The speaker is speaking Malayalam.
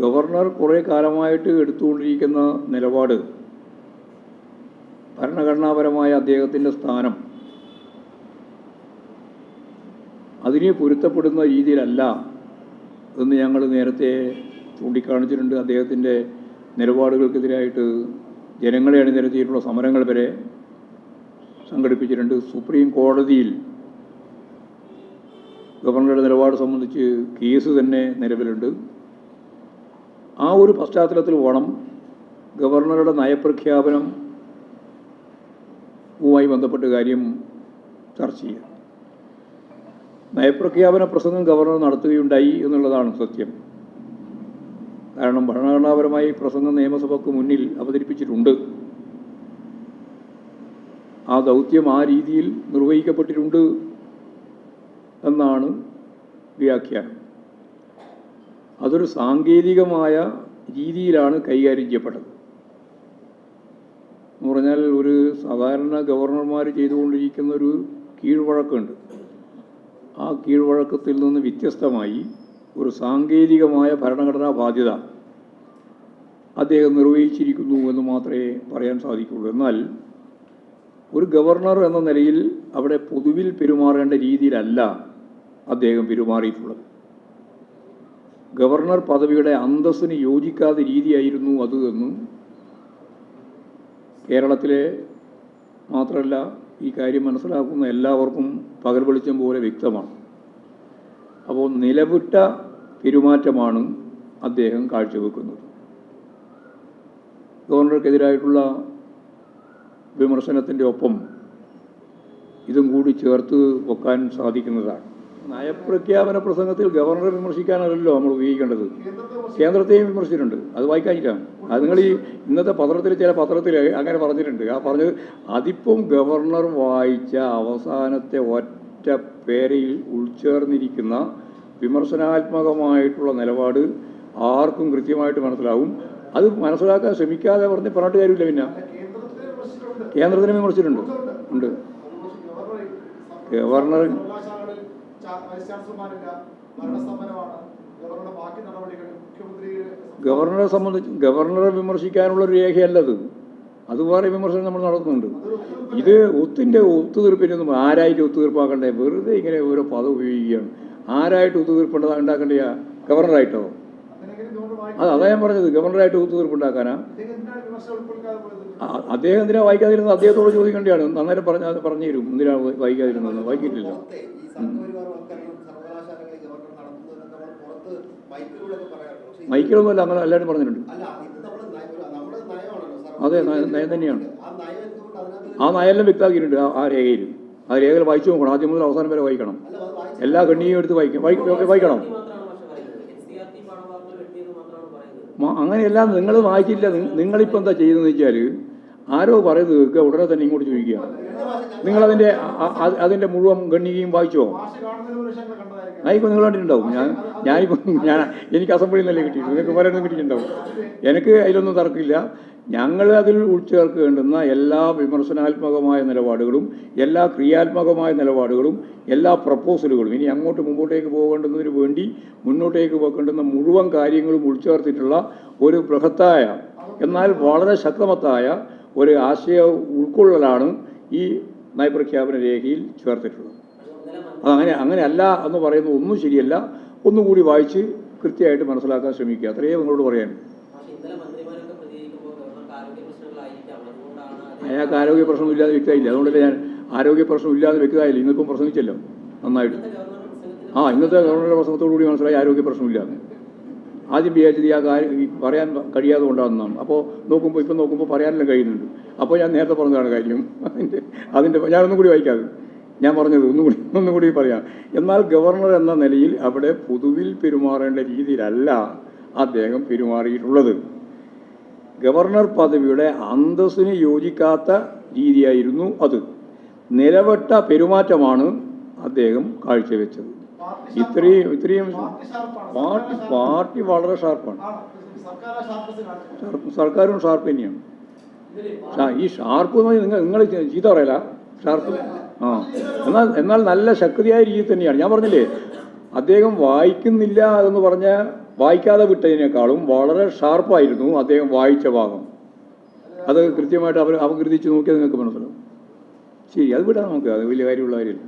ഗവർണർ കുറേ കാലമായിട്ട് എടുത്തുകൊണ്ടിരിക്കുന്ന നിലപാട് ഭരണഘടനാപരമായ അദ്ദേഹത്തിന്റെ സ്ഥാനം അതിനെ പൊരുത്തപ്പെടുന്ന രീതിയിലല്ല എന്ന് ഞങ്ങൾ നേരത്തെ ചൂണ്ടിക്കാണിച്ചിട്ടുണ്ട്. അദ്ദേഹത്തിന്റെ നിലപാടുകൾക്കെതിരായിട്ട് ജനങ്ങളെ അണിനിരത്തിയിട്ടുള്ള സമരങ്ങൾ വരെ സംഘടിപ്പിച്ചിട്ടുണ്ട്. സുപ്രീം കോടതിയിൽ ഗവർണറുടെ നിലപാട് സംബന്ധിച്ച് കേസ് തന്നെ നിലവിലുണ്ട്. ആ ഒരു പശ്ചാത്തലത്തിൽ വേണം ഗവർണറുടെ നയപ്രഖ്യാപനം വുമായി ബന്ധപ്പെട്ട കാര്യം ചർച്ച ചെയ്യുക നയപ്രഖ്യാപന പ്രസംഗം ഗവർണർ നടത്തുകയുണ്ടായി എന്നുള്ളതാണ് സത്യം. കാരണം ഭരണഘടനാപരമായി പ്രസംഗം നിയമസഭയ്ക്ക് മുന്നിൽ അവതരിപ്പിച്ചിട്ടുണ്ട്. ആ ദൗത്യം ആ രീതിയിൽ നിർവഹിക്കപ്പെട്ടിട്ടുണ്ട് എന്നാണ് വ്യാഖ്യാനം. അതൊരു സാങ്കേതികമായ രീതിയിലാണ് കൈകാര്യം ചെയ്യപ്പെട്ടത് എന്ന് പറഞ്ഞാൽ ഒരു സാധാരണ ഗവർണർമാർ ചെയ്തുകൊണ്ടിരിക്കുന്ന ഒരു കീഴ്വഴക്കമുണ്ട് ആ കീഴ്വഴക്കത്തിൽ നിന്ന് വ്യത്യസ്തമായി ഒരു സാങ്കേതികമായ ഭരണഘടനാ ബാധ്യത അദ്ദേഹം നിർവഹിച്ചിരിക്കുന്നു എന്ന് മാത്രമേ പറയാൻ സാധിക്കുള്ളൂ. എന്നാൽ ഒരു ഗവർണർ എന്ന നിലയിൽ അവിടെ പൊതുവിൽ പെരുമാറേണ്ട രീതിയിലല്ല അദ്ദേഹം പെരുമാറിയിട്ടുള്ളത്. ഗവർണർ പദവിയുടെ അന്തസ്സിന് യോജിക്കാത്ത രീതിയായിരുന്നു അത് എന്നും കേരളത്തിലെ മാത്രമല്ല ഈ കാര്യം മനസ്സിലാക്കുന്ന എല്ലാവർക്കും പകൽ വെളിച്ചം പോലെ വ്യക്തമാണ്. അപ്പോൾ നിലവിട്ട പെരുമാറ്റമാണ് അദ്ദേഹം കാഴ്ചവെക്കുന്നത്. ഗവർണർക്കെതിരായിട്ടുള്ള വിമർശനത്തിന്റെ ഒപ്പം ഇതും കൂടി ചേർത്ത് വെക്കാൻ സാധിക്കുന്നതാണ്. നയപ്രഖ്യാപന പ്രസംഗത്തിൽ ഗവർണറെ വിമർശിക്കാനല്ലല്ലോ നമ്മൾ ഉപയോഗിക്കേണ്ടത്. കേന്ദ്രത്തെയും വിമർശിച്ചിട്ടുണ്ട്. അത് വായിക്കാനിട്ടാണ് അത് നിങ്ങൾ ഈ ഇന്നത്തെ പത്രത്തിൽ ചില പത്രത്തിൽ അങ്ങനെ പറഞ്ഞിട്ടുണ്ട്. ആ പറഞ്ഞത് അതിപ്പം ഗവർണർ വായിച്ച അവസാനത്തെ ഒറ്റ പേരയിൽ ഉൾച്ചേർന്നിരിക്കുന്ന വിമർശനാത്മകമായിട്ടുള്ള നിലപാട് ആർക്കും കൃത്യമായിട്ട് മനസ്സിലാവും. അത് മനസ്സിലാക്കാൻ ശ്രമിക്കാതെ പറഞ്ഞ് പറഞ്ഞിട്ട് കാര്യമില്ല പിന്നെ. കേന്ദ്രത്തിനെ വിമർശിച്ചിട്ടുണ്ട്. ഉണ്ട്. ഗവർണർ വൈസ് ചാൻസലർമാരില്ല ഭരണസമരമാണ്. ഗവർണറുടെ ബാക്കി നടപടികൾ മുഖ്യമന്ത്രി ഗവർണറെ സംബന്ധിച്ച് ഗവർണറെ വിമർശിക്കാനുള്ള ഒരു രേഖയല്ലത്. അത് വേറെ വിമർശനം നമ്മൾ നടത്തുന്നുണ്ട്. ഇത് ഒത്തിന്റെ ഒത്തുതീർപ്പിനൊന്നും ആരായിട്ട് ഒത്തുതീർപ്പാക്കണ്ടേ? വെറുതെ ഇങ്ങനെ ഓരോ പദം ഉപയോഗിക്കുകയാണ്. ആരായിട്ട് ഒത്തുതീർപ്പുണ്ടാ ഉണ്ടാക്കണ്ടേ ഗവർണറായിട്ടോ? അത് അതാ ഞാൻ പറഞ്ഞത്. ഗവർണറായിട്ട് ഒത്തുതീർപ്പുണ്ടാക്കാനാ. അദ്ദേഹം എന്തിനാ വായിക്കാതിരുന്നത്? അദ്ദേഹത്തോട് ചോദിക്കേണ്ടതാണ് നന്നായിട്ട് പറഞ്ഞ പറഞ്ഞു തരും എന്തിനാ വായിക്കാതിരുന്നത്? വായിക്കിട്ടില്ല മൈക്കിലൊന്നുമല്ല അങ്ങനെ എല്ലാവരും പറഞ്ഞിട്ടുണ്ട്. അല്ല ഇത് നമ്മൾ നമ്മുടെ നയമാണല്ലോ അതെ, നയ- നയം തന്നെയാണ്. ആ നയമെല്ലാം വ്യക്തമാക്കിയിട്ടുണ്ട് ആ- രേഖയിൽ. ആ രേഖയിൽ വായിച്ചു നോക്കണം ആദ്യം മുതൽ അവസാനം വരെ വായിക്കണം. എല്ലാ കണ്ണിയും എടുത്ത് വായിക്കും വായി- വായിക്കണം. അങ്ങനെയല്ല നിങ്ങൾ വായിച്ചില്ല നിങ്ങളിപ്പോൾ എന്താ ചെയ്യുന്നതെന്ന് വെച്ചാൽ ആരോ പറയുന്നത് കേൾക്കുക ഉടനെ തന്നെ ഇങ്ങോട്ട് ചോദിക്കുക. അതിന്റെ അതിന്റെ മുഴുവൻ ഗണ്ണികയും വായിച്ചോ? ആയിക്കോ നിങ്ങൾ കണ്ടിട്ടുണ്ടാവും. ഞാൻ ഞാൻ എനിക്ക് അസംബ്ലിയിൽ നിന്നല്ലേ കിട്ടിയിട്ടുണ്ട് നിങ്ങൾക്ക് പലരും കിട്ടിയിട്ടുണ്ടാവും. എനിക്ക് അതിലൊന്നും തർക്കമില്ല. ഞങ്ങൾ അതിൽ ഉൾച്ചേർക്കേണ്ടുന്ന എല്ലാ വിമർശനാത്മകമായ നിലപാടുകളും എല്ലാ ക്രിയാത്മകമായ നിലപാടുകളും എല്ലാ പ്രപ്പോസലുകളും ഇനി അങ്ങോട്ട് മുമ്പോട്ടേക്ക് പോകേണ്ടുന്നതിന് വേണ്ടി മുന്നോട്ടേക്ക് പോകേണ്ടുന്ന മുഴുവൻ കാര്യങ്ങളും ഉൾച്ചേർത്തിട്ടുള്ള ഒരു ബൃഹത്തായ എന്നാൽ വളരെ ശക്തമത്തായ ഒരു ആശയ ഉൾക്കൊള്ളലാണ് ഈ നയപ്രഖ്യാപന രേഖയിൽ ചേർത്തിട്ടുള്ളത്. അതങ്ങനെ അങ്ങനെയല്ല എന്ന് പറയുന്നത് ഒന്നും ശരിയല്ല. ഒന്നുകൂടി വായിച്ച് കൃത്യമായിട്ട് മനസ്സിലാക്കാൻ ശ്രമിക്കുക. അത്രയേ നിങ്ങളോട് പറയാൻ. അയാൾക്ക് ആരോഗ്യ പ്രശ്നമില്ലാതെ വ്യക്തമായില്ല. അതുകൊണ്ടല്ലേ ഞാൻ ആരോഗ്യ പ്രശ്നമില്ലാതെ വ്യക്തമായില്ല. ഇന്നിപ്പം പ്രസംഗിച്ചല്ലോ നന്നായിട്ട്. ആ ഇന്നത്തെ ഗവർണറുടെ പ്രസംഗത്തോടു കൂടി മനസ്സിലായി ആരോഗ്യ പ്രശ്നമില്ലാതെ ആദ്യം വിചാരിച്ചത് ആ കാര്യം ഈ പറയാൻ കഴിയാതെ കൊണ്ടാകുന്നതാണ് അപ്പോൾ നോക്കുമ്പോൾ ഇപ്പം നോക്കുമ്പോൾ പറയാനെല്ലാം കഴിയുന്നുണ്ട്. അപ്പോൾ ഞാൻ നേരത്തെ പറഞ്ഞതാണ് കാര്യം. അതിന്റെ അതിന്റെ ഞാനൊന്നും കൂടി വായിക്കാതെ. ഞാൻ പറഞ്ഞത് ഒന്നും കൂടി ഒന്നും കൂടി പറയാം. എന്നാൽ ഗവർണർ എന്ന നിലയിൽ അവിടെ പൊതുവിൽ പെരുമാറേണ്ട രീതിയിലല്ല അദ്ദേഹം പെരുമാറിയിട്ടുള്ളത്. ഗവർണർ പദവിയുടെ അന്തസ്സിന് യോജിക്കാത്ത രീതിയായിരുന്നു അത്. നിലവെട്ട പെരുമാറ്റമാണ് അദ്ദേഹം കാഴ്ചവെച്ചത്. ഇത്രയും ഇത്രയും പാർട്ടി പാർട്ടി വളരെ ഷാർപ്പാണ്. സർക്കാരും ഷാർപ്പ് തന്നെയാണ്. ഈ ഷാർപ്പ് എന്ന് പറഞ്ഞാൽ നിങ്ങൾ നിങ്ങൾ ചീത്ത പറയല? ഷാർപ്പ് ആ. എന്നാൽ എന്നാൽ നല്ല ശക്തിയായ രീതിയിൽ തന്നെയാണ്. ഞാൻ പറഞ്ഞില്ലേ അദ്ദേഹം വായിക്കുന്നില്ല എന്ന് പറഞ്ഞ വായിക്കാതെ വിട്ടതിനേക്കാളും വളരെ ഷാർപ്പായിരുന്നു അദ്ദേഹം വായിച്ച ഭാഗം. അത് കൃത്യമായിട്ട് അവർ അപകീർത്തിച്ച് നോക്കിയാൽ നിങ്ങൾക്ക് മനസ്സിലാവും. ശരി അത് വിടാം നമുക്ക്. അത് വലിയ കാര്യമുള്ള കാര്യമില്ല.